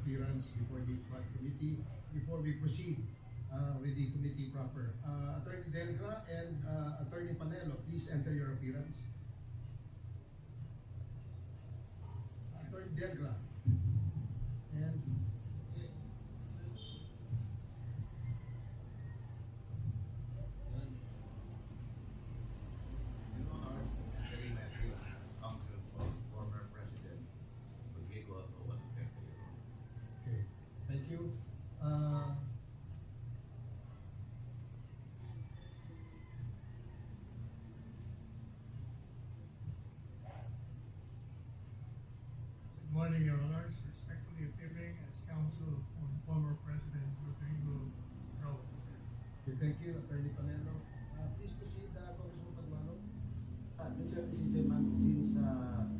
appearance before the Committee before we proceed uh, with the committee proper. Uh, Attorney Delgra and uh, Attorney Panelo, please enter your appearance. Attorney Delgra. Morning, Your Honors. Respectfully appearing as counsel on former President Rodrigo Roa. okay, thank you, Attorney Panelo. Uh, please proceed, uh, Congressman Paduano. Uh, Mr. Mr. Chairman, since uh,